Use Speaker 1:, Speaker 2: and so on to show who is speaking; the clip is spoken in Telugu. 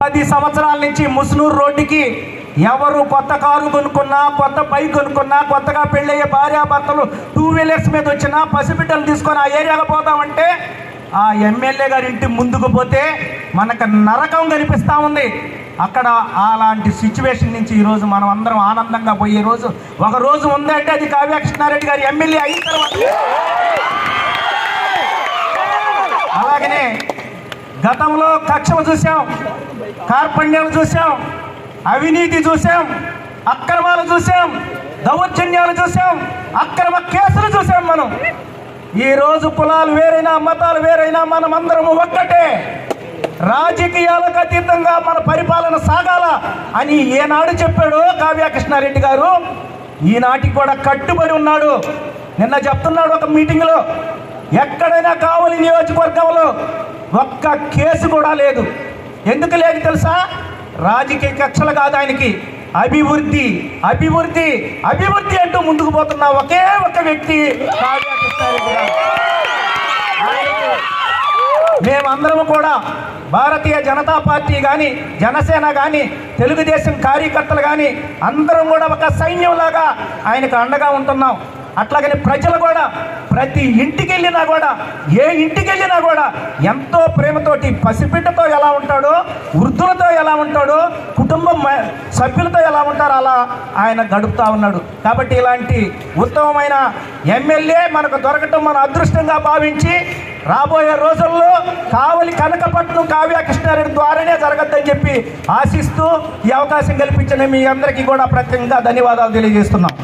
Speaker 1: పది సంవత్సరాల నుంచి ముస్నూరు రోడ్డుకి ఎవరు కొత్త కారు కొనుక్కున్నా కొత్త బైక్ కొనుక్కున్నా కొత్తగా పెళ్ళయ్యే భార్యాభర్తలు టూ వీలర్స్ మీద వచ్చినా పసిబిడ్డలు తీసుకొని ఆ ఏరియాలో పోతామంటే ఆ ఎమ్మెల్యే గారి ఇంటి ముందుకు పోతే మనకు నరకం కనిపిస్తూ ఉంది. అక్కడ అలాంటి సిచ్యువేషన్ నుంచి ఈరోజు మనం అందరం ఆనందంగా పోయే రోజు ఒక రోజు ఉందంటే అది కావ్య కృష్ణారెడ్డి గారి ఎమ్మెల్యే అయిన తర్వాత గతంలో కక్షలు చూసాం కార్పణ్యాలు చూసాం అవినీతి చూసాం అక్రమాలు చూసాం దౌర్జన్యాలు చూసాం అక్రమ కేసులు చూసాం మనం. ఈ రోజు కులాలు వేరైనా మతాలు వేరైనా మనం అందరము ఒక్కటే. రాజకీయాలకు అతీతంగా మన పరిపాలన సాగాల అని ఏనాడు చెప్పాడు కావ్యకృష్ణారెడ్డి గారు. ఈనాటికి కూడా కట్టుబడి ఉన్నాడు. నిన్న చెప్తున్నాడు ఒక మీటింగ్లో ఎక్కడైనా కావలి నియోజకవర్గంలో ఒక్క కేసు కూడా లేదు. ఎందుకు లేదు తెలుసా? రాజకీయ కక్షలు కాదు ఆయనకి. అభివృద్ధి అభివృద్ధి అభివృద్ధి అంటూ ముందుకు పోతున్న ఒకే ఒక వ్యక్తి కావ్య కృష్ణారెడ్డి గారు ఆయనకి మేమందరం కూడా భారతీయ జనతా పార్టీ కానీ జనసేన కానీ తెలుగుదేశం కార్యకర్తలు కానీ అందరం కూడా ఒక సైన్యంలాగా ఆయనకు అండగా ఉంటున్నాం. అట్లాగని ప్రజలు కూడా ప్రతి ఇంటికి వెళ్ళినా కూడా ఏ ఇంటికి వెళ్ళినా కూడా ఎంతో ప్రేమతోటి పసిబిడ్డతో ఎలా ఉంటాడో వృద్ధులతో ఎలా ఉంటాడో కుటుంబం సభ్యులతో ఎలా ఉంటారో అలా ఆయన గడుపుతా ఉన్నాడు. కాబట్టి ఇలాంటి ఉత్తమమైన ఎమ్మెల్యే మనకు దొరకటం మన అదృష్టంగా భావించి రాబోయే రోజుల్లో కావలి కనకపట్నం కావ్య కృష్ణారెడ్డి ద్వారానే జరగద్దని చెప్పి ఆశిస్తూ ఈ అవకాశం కల్పించిన మీ అందరికీ కూడా ప్రత్యేకంగా ధన్యవాదాలు తెలియజేస్తున్నాం.